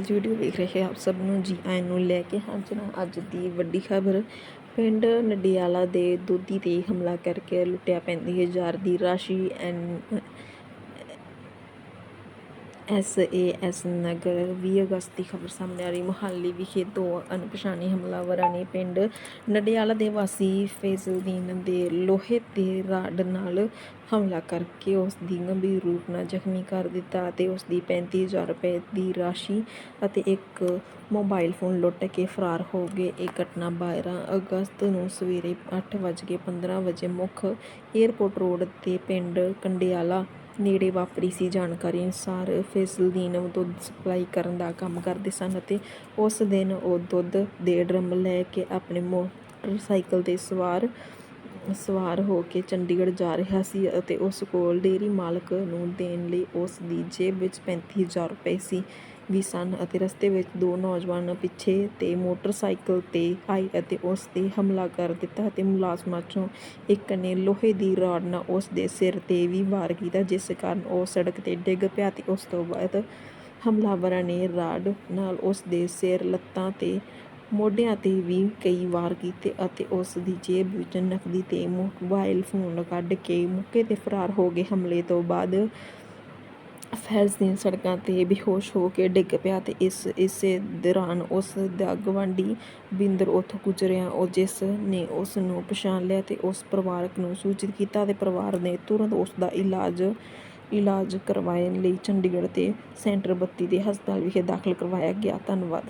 ਅੱਜ ਵੀਡੀਓ ਵੇਖ ਰਹੇ ਆਪ ਸਭ ਨੂੰ ਜੀ ਆਇਆਂ ਨੂੰ ਲੈ ਕੇ ਹਾਜ਼ਰ ਹਾਂ ਅੱਜ ਦੀ ਵੱਡੀ ਖਬਰ। ਪਿੰਡ ਨਡਿਆਲਾ ਦੇ ਦੋਧੀ ਤੇ ਹਮਲਾ ਕਰਕੇ ਲੁੱਟਿਆ 35000 ਦੀ ਰਾਸ਼ੀ ਐਨ ਐਸ ਏ ਐਸ ਨਗਰ ਵੀਹ ਅਗਸਤ ਦੀ ਖਬਰ ਸਾਹਮਣੇ ਆ ਰਹੀ। ਮੁਹਾਲੀ ਵਿਖੇ ਦੋ ਅਣਪਛਾਣੇ ਹਮਲਾਵਰਾਂ ਨੇ ਪਿੰਡ ਨਡਿਆਲਾ ਦੇ ਵਾਸੀ ਫੈਜ਼ਲਦੀਨ ਦੇ ਲੋਹੇ ਦੇ ਰਾਡ ਨਾਲ ਹਮਲਾ ਕਰਕੇ ਉਸ ਦੀ ਗੰਭੀਰ ਰੂਪ ਨਾਲ ਜ਼ਖਮੀ ਕਰ ਦਿੱਤਾ ਅਤੇ ਉਸ ਦੀ 35000 ਰੁਪਏ ਦੀ ਰਾਸ਼ੀ ਅਤੇ ਇੱਕ ਮੋਬਾਈਲ ਫੋਨ ਲੁੱਟ ਕੇ ਫਰਾਰ ਹੋ ਗਏ। ਇਹ ਘਟਨਾ 12 ਅਗਸਤ ਨੂੰ ਸਵੇਰੇ 8:15 ਵਜੇ ਮੁੱਖ ਏਅਰਪੋਰਟ ਰੋਡ ਤੇ ਪਿੰਡ ਕੰਡਿਆਲਾ ਨੇੜੇ ਵਾਪਰੀ ਸੀ ਜਾਣਕਾਰੀ ਅਨੁਸਾਰ ਫੈਜ਼ਲਦੀਨ ਦੁੱਧ ਸਪਲਾਈ ਕਰਨ ਦਾ ਕੰਮ ਕਰਦੇ ਸਨ ਅਤੇ ਉਸ ਦਿਨ ਉਹ ਦੁੱਧ ਦੇ ਡਰਮ ਲੈ ਕੇ ਆਪਣੇ ਮੋਟਰਸਾਈਕਲ ਤੇ ਸਵਾਰ ਸਵਾਰ ਹੋ ਕੇ ਚੰਡੀਗੜ੍ਹ ਜਾ ਰਿਹਾ ਸੀ ਅਤੇ ਉਸ ਕੋਲ ਡੇਅਰੀ ਮਾਲਕ ਨੂੰ ਦੇਣ ਲਈ ਉਸ ਦੀ ਜੇਬ ਵਿੱਚ 35000 ਰੁਪਏ ਸੀ। ਵੀ ਸਨ ਅਤੇ ਰਸਤੇ ਵਿੱਚ ਦੋ ਨੌਜਵਾਨ ਪਿੱਛੇ ਤੇ ਮੋਟਰਸਾਈਕਲ ਤੇ ਆਏ ਅਤੇ ਉਸ ਤੇ ਹਮਲਾ ਕਰ ਦਿੱਤਾ ਅਤੇ ਮੁਲਾਜ਼ਮਾਂ ਚੋਂ ਇੱਕ ਨੇ ਲੋਹੇ ਦੀ ਰਾਡ ਨਾਲ ਉਸ ਦੇ ਸਿਰ ਤੇ ਵੀ ਵਾਰ ਕੀਤਾ, ਜਿਸ ਕਾਰਨ ਉਹ ਸੜਕ ਤੇ ਡਿੱਗ ਪਿਆ ਤੇ ਉਸ ਤੋਂ ਬਾਅਦ ਹਮਲਾਵਰਾਂ ਨੇ ਰਾਡ ਨਾਲ ਉਸ ਦੇ ਸਿਰ ਲੱਤਾਂ ਤੇ ਮੋਢਿਆਂ ਤੇ ਵੀ ਕਈ ਵਾਰ ਕੀਤੇ ਅਤੇ ਉਸ ਦੀ ਜੇਬ ਵਿੱਚ ਨਕਦੀ ਤੇ ਮੋਬਾਈਲ ਫੋਨ ਕੱਢ ਕੇ ਮੌਕੇ ਤੇ ਫਰਾਰ ਹੋ ਗਏ। ਹਮਲੇ ਤੋਂ ਬਾਅਦ ਫੈਜ਼ਦੀਨ ਸੜਕਾਂ ਤੇ ਬੇਹੋਸ਼ ਹੋ ਕੇ ਡਿੱਗ ਪਿਆ ਅਤੇ ਇਸ, ਇਸੇ ਦੌਰਾਨ ਉਸ ਦਾ ਗਵਾਂਢੀ ਬਿੰਦਰ ਉੱਥੋਂ ਗੁਜ਼ਰਿਆ। ਉਹ ਜਿਸ ਨੇ ਉਸ ਨੂੰ ਪਛਾਣ ਲਿਆ ਅਤੇ ਉਸ ਪਰਿਵਾਰਕ ਨੂੰ ਸੂਚਿਤ ਕੀਤਾ ਅਤੇ ਪਰਿਵਾਰ ਨੇ ਤੁਰੰਤ ਉਸ ਦਾ ਇਲਾਜ ਇਲਾਜ ਕਰਵਾਉਣ ਲਈ ਚੰਡੀਗੜ੍ਹ ਤੇ ਸੈਂਟਰ 32 ਦੇ ਹਸਪਤਾਲ ਵਿਖੇ ਦਾਖਲ ਕਰਵਾਇਆ ਗਿਆ। ਧੰਨਵਾਦ।